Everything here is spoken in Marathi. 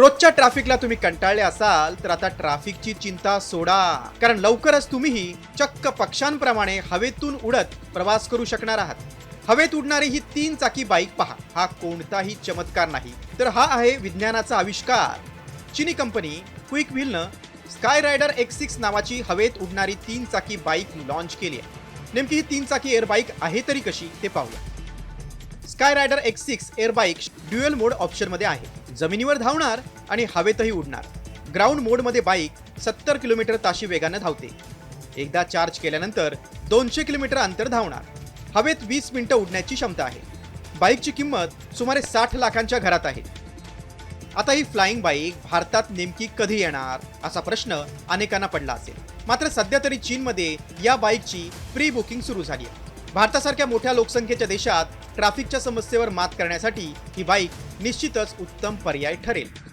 रोजच्या ट्रॅफिकला तुम्ही कंटाळले असाल तर आता ट्रॅफिकची चिंता सोडा. कारण लवकरच तुम्हीही चक्क पक्ष्यांप्रमाणे हवेतून उडत प्रवास करू शकणार आहात. हवेत उडणारी ही तीन चाकी बाईक पहा. हा कोणताही चमत्कार नाही. तर हा आहे विज्ञानाचा आविष्कार. चिनी कंपनी क्विक व्हीलनं स्काय रायडर एक्स सिक्स नावाची हवेत उडणारी तीन चाकी बाईक लॉन्च केली आहे. नेमकी ही तीन चाकी एअर बाईक आहे तरी कशी ते पाहूया. Sky rider X six air bike dual mode ऑप्शनमध्ये आहे. जमिनीवर धावणार आणि हवेतही उडणार. ग्राउंड मोडमध्ये बाईक सत्तर किलोमीटर ताशी वेगानं धावते. एकदा चार्ज केल्यानंतर दोनशे किलोमीटर अंतर धावणार. हवेत वीस मिनिटं उडण्याची क्षमता आहे. बाईकची किंमत सुमारे साठ लाखांच्या घरात आहे. आता ही फ्लाइंग बाईक भारतात नेमकी कधी येणार असा प्रश्न अनेकांना पडला असेल. मात्र सध्या तरी चीनमध्ये या बाईकची प्री बुकिंग सुरू झाली आहे. भारतासारख्या मोठ्या लोकसंख्येच्या देशात ट्रॅफिकच्या समस्येवर मात करण्यासाठी ही बाईक निश्चितच उत्तम पर्याय ठरेल.